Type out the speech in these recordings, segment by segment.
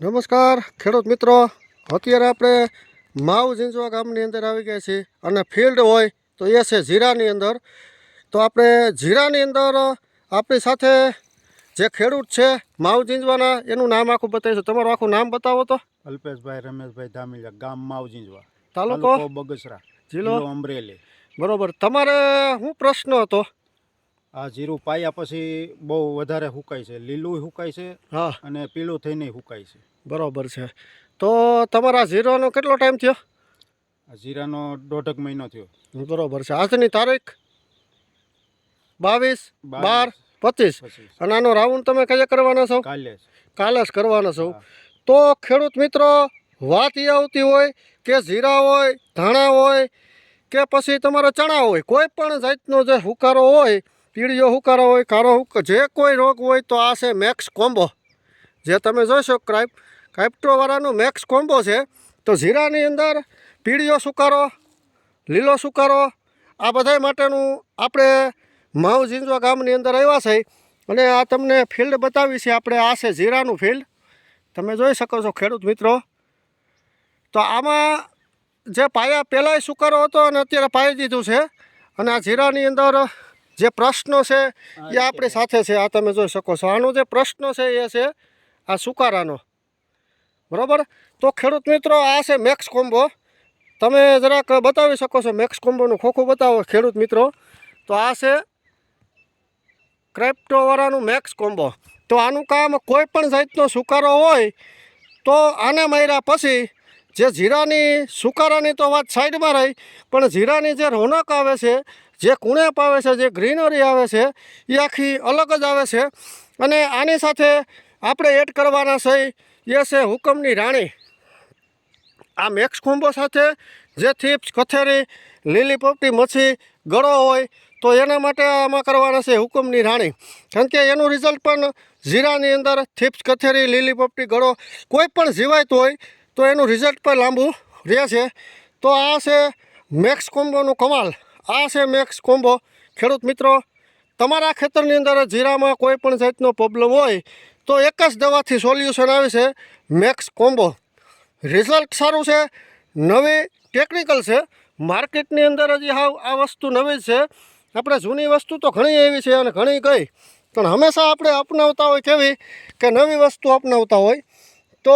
નમસ્કાર ખેડૂત મિત્રો. અત્યારે આપણે માવ ઝીંઝવા ગામની અંદર આવી ગયા છીએ અને ફિલ્ડ હોય તો એ છે જીરાની અંદર. તો આપણે જીરાની અંદર આપણી સાથે જે ખેડૂત છે માવ ઝીંઝવાના એનું નામ આખું બતાવીશું. તમારું આખું નામ બતાવો તો. અલ્પેશભાઈ રમેશભાઈ ધામીલા ગામ માવજીંજવા ઝીંઝવા. તાલુકો? બગસરા જિલ્લો? જિલ્લો અમરેલી. બરોબર. તમારે શું પ્રશ્ન હતો. આ જીરું પાયા પછી બહુ વધારે હુકાય છે. લીલું હુકાય છે હા. અને પીળું થઈને હુકાય છે. બરોબર છે. તો તમારા જીરાનો કેટલો ટાઈમ થયો? આ જીરાનો દોઢક મહિનો થયો. બરોબર છે. આજની તારીખ? બાવીસ બાર પચીસ. અને આનો રાઉન્ડ તમે કયા કરવાના છો? કાલે. કાલે જ કરવાના છો. તો ખેડૂત મિત્રો વાત એ આવતી હોય કે જીરા હોય ધાણા હોય કે પછી તમારા ચણા હોય કોઈ પણ જાતનો જે હુકારો હોય પીળીયો હુકારો હોય, કારો હુક જે કોઈ રોગ હોય તો આ છે મેક્સ કોમ્બો. જે તમે જોશો, ક્રાઇપ કાઇપ્ટોવાળાનું મેક્સ કોમ્બો છે, તો જીરાની અંદર પીળીયો સુકારો લીલો સુકારો આ બધા માટેનું આપણે માવ ઝીંઝવા ગામની અંદર આવ્યા છે. અને આ તમને ફિલ્ડ બતાવી છે, આપણે આ છે જીરાનું ફિલ્ડ. તમે જોઈ શકો છો, ખેડૂત મિત્રો. તો આમાં જે પાયા પહેલાંય સુકારો હતો અને અત્યારે પાઈ દીધું છે, અને આ જીરાની અંદર જે પ્રશ્નો છે એ આપણી સાથે છે આ તમે જોઈ શકો છો. આનો જે પ્રશ્ન છે એ છે આ સુકારાનો. બરાબર? તો ખેડૂત મિત્રો આ છે મેક્સ કોમ્બો. તમે જરાક બતાવી શકો છો મેક્સ કોમ્બોનું ખોખું બતાવો ખેડૂત મિત્રો. તો આ છે ક્રેપ્ટોવાળાનું મેક્સ કોમ્બો. તો આનું કામ કોઈ પણ જાતનો સુકારો હોય તો આને માર્યા પછી જે જીરાની સુકારાની તો વાત સાઈડમાં રહી, પણ જીરાની જે રોનક આવે છે, જે કુણેપ આવે છે, જે ગ્રીનરી આવે છે, એ આખી અલગ જ આવે છે. અને આની સાથે આપણે એડ કરવાના છે, એ છે હુકમની રાણી. આ મેક્સ કોમ્બો સાથે જે થીપ્સ, કથેરી, લીલી પોપટી, મચ્છી, ગળો હોય, તો એના માટે આમાં કરવાના છે હુકમની રાણી. કારણ કે એનું રિઝલ્ટ પણ જીરાની અંદર થીપ્સ, કથેરી, લીલી પોપટી, ગળો કોઈ પણ જીવાયતું હોય તો એનું રિઝલ્ટ પણ લાંબુ રહે છે તો આ છે મેક્સ કોમ્બોનું કમાલ. આ છે મેક્સ કોમ્બો. ખેડૂત મિત્રો, તમારા ખેતરની અંદર જીરામાં કોઈ પણ જાતનો પ્રોબ્લેમ હોય, તો એક જ દવાથી સોલ્યુશન આવે છે મેક્સ કોમ્બો. રિઝલ્ટ સારું છે, નવી ટેકનિકલ છે. માર્કેટની અંદર હજી હાવ આ વસ્તુ નવી છે. આપણે જૂની વસ્તુ તો ઘણી એવી છે અને ઘણી કઈ પણ હંમેશા આપણે અપનાવતા હોય કેવી? કે નવી વસ્તુ અપનાવતા હોય. તો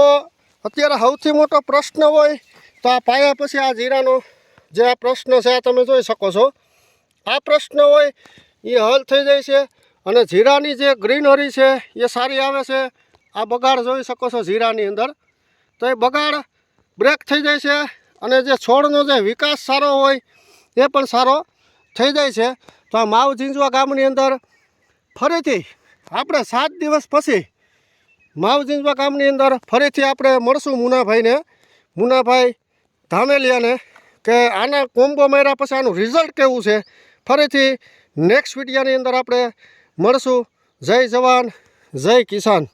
અત્યારે સૌથી મોટો પ્રશ્ન હોય તો આ પાયા પછી આ જીરાનો જે આ પ્રશ્ન છે, આ તમે જોઈ શકો છો. આ પ્રશ્ન હોય, એ હલ થઈ જાય છે અને જીરાની જે ગ્રીનરી છે, એ સારી આવે છે. આ બગાડ જોઈ શકો છો જીરાની અંદર. તો એ બગાડ બ્રેક થઈ જાય છે અને જે છોડનો જે વિકાસ સારો હોય, એ પણ સારો થઈ જાય છે. તો આ માવ જીંજવા ગામની અંદર ફરીથી આપણે સાત દિવસ પછી માવ ઝીંઝવા ગામની અંદર ફરીથી આપણે મળશું મુનાભાઈને. મુનાભાઈ ધામેલિયાને કે આના કોમ્બો માર્યા પછી આનું રિઝલ્ટ કેવું છે? ફરીથી નેક્સ્ટ વિડીયાની અંદર આપણે મળશું. જય જવાન, જય કિસાન.